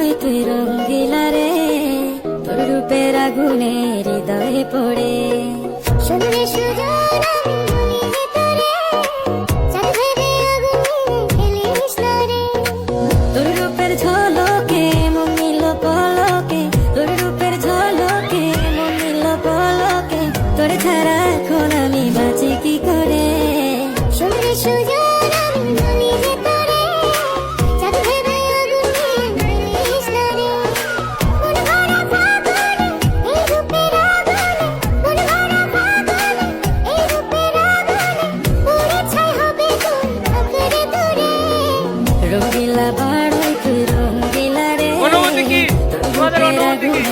বড়ই তুই রঙ্গিলা রে তোর রূপের আগুনে হৃদয়ে পড়ে শুনলে সুজন তোর রূপের ঝলকে মমিল পলকে তোর রূপের ঝলকে মমিল পলকে তোর ছাড়া এখন আমি বাঁচি রঙ্গিলা বাড়াই তুই রঙ্গিলা অনুমতি কি তোমাদের অনুমতি কি